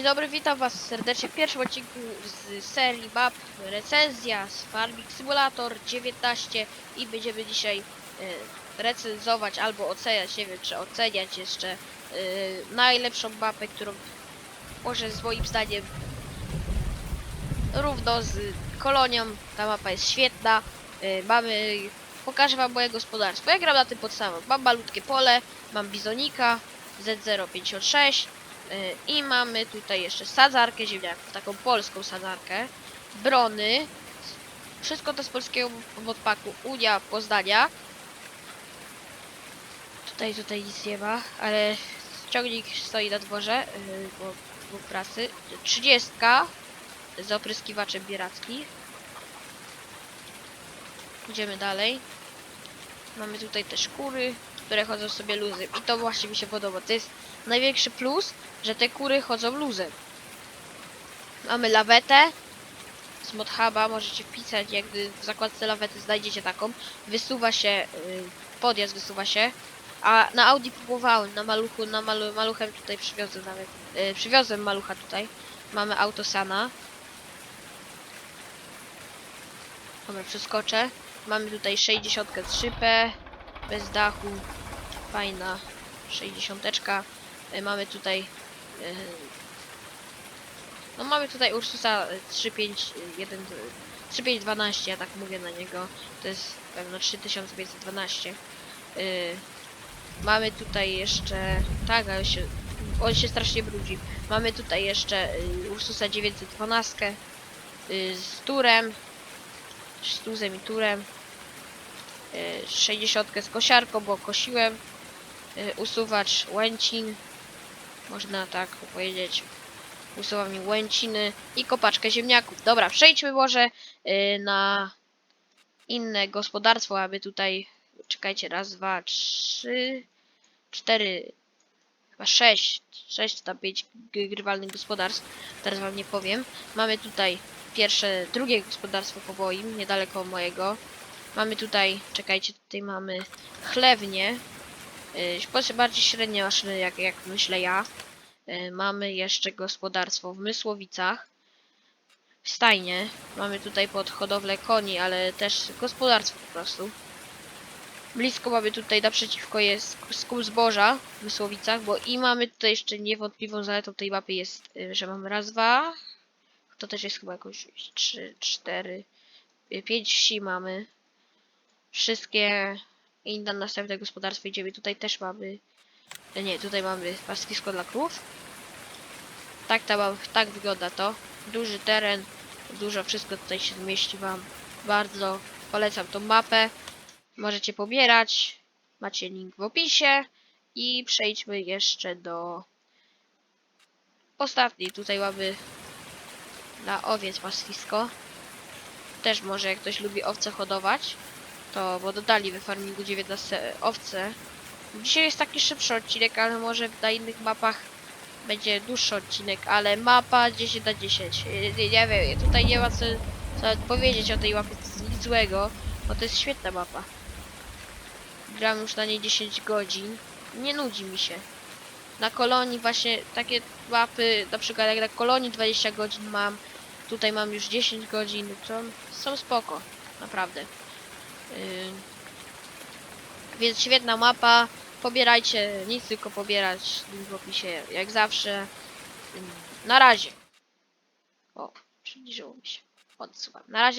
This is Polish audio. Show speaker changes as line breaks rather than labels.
Dzień dobry, witam was serdecznie w pierwszym odcinku z serii map. Recenzja z Farming Simulator 19 i będziemy dzisiaj e, recenzować albo oceniać, nie wiem czy oceniać jeszcze e, najlepszą mapę, którą może z moim zdaniem równo z kolonią, ta mapa jest świetna, e, mamy, pokażę wam moje gospodarstwo, ja gram na tym podstawowym, mam malutkie pole, mam bizonika Z056 Y, I mamy tutaj jeszcze sadzarkę ziemniaków, taką polską sadzarkę, brony, wszystko to z polskiego modpaku Unia Poznania. Tutaj, tutaj nic nie ma, ale ciągnik stoi na dworze, bo, bo pracy. 30 z opryskiwaczem bieracki. Idziemy dalej. Mamy tutaj te szkury, które chodzą sobie luzem i to właśnie mi się podoba. To jest największy plus, że te kury chodzą luzem. Mamy lawetę z modhuba, możecie wpisać, jak w zakładce lawety znajdziecie taką. Wysuwa się, yy, podjazd wysuwa się. A na Audi próbowałem, na maluchu, na malu, maluchem tutaj przywiozłem nawet, yy, przywiozłem malucha tutaj. Mamy autosana. Dobra, przeskoczę. Mamy tutaj 63P, bez dachu, fajna 60. Y, Mamy tutaj y, no mamy tutaj Ursusa 3512 3512, ja tak mówię na niego. To jest pewno 3512. Y, Mamy tutaj jeszcze tak, ale się on się strasznie brudzi. Mamy tutaj jeszcze Ursusa 912 y, z turem, z tuzem i turem. Y, 60 z kosiarką, bo kosiłem. Y, Usuwacz łęcin, można tak powiedzieć. Usuwa mi łęciny i kopaczkę ziemniaków. Dobra, przejdźmy może y, na inne gospodarstwo, aby tutaj. Czekajcie, raz, dwa, trzy, cztery, chyba sześć, sześć tam pięć grywalnych gospodarstw. Teraz wam nie powiem. Mamy tutaj pierwsze, drugie gospodarstwo po moim, niedaleko mojego. Mamy tutaj, czekajcie, tutaj mamy chlewnię. Yy, proszę bardziej średnie maszyny, jak, jak myślę ja. Yy, mamy jeszcze gospodarstwo w Mysłowicach. Stajnie. Mamy tutaj pod hodowlę koni, ale też gospodarstwo po prostu. Blisko mamy tutaj naprzeciwko jest skup zboża w Mysłowicach, bo i mamy tutaj jeszcze niewątpliwą zaletą tej mapy jest, yy, że mamy raz, dwa. To też jest chyba jakoś trzy, cztery, yy, pięć wsi mamy. Wszystkie i na następne gospodarstwo idziemy. Tutaj też mamy. Nie, tutaj mamy pastwisko dla krów. Tak, ta, tak wygląda to. Duży teren, dużo wszystko tutaj się zmieści wam. Bardzo polecam tą mapę. Możecie pobierać. Macie link w opisie. I przejdźmy jeszcze do ostatniej. Tutaj mamy dla owiec pastwisko. Też może jak ktoś lubi owce hodować to, bo dodali we farmingu 19 owce. Dzisiaj jest taki szybszy odcinek, ale może na innych mapach będzie dłuższy odcinek, ale mapa 10 na 10. Nie, nie wiem, tutaj nie ma co, co powiedzieć o tej mapie, nic złego, bo to jest świetna mapa. Gram już na niej 10 godzin, nie nudzi mi się. Na kolonii właśnie takie mapy, na przykład jak na kolonii 20 godzin mam, tutaj mam już 10 godzin, to są spoko, naprawdę. Yy, Więc świetna mapa. Pobierajcie, nic tylko pobierać. Link w opisie, jak zawsze. Na razie. O, przybliżyło mi się. Odsuwam. Na razie.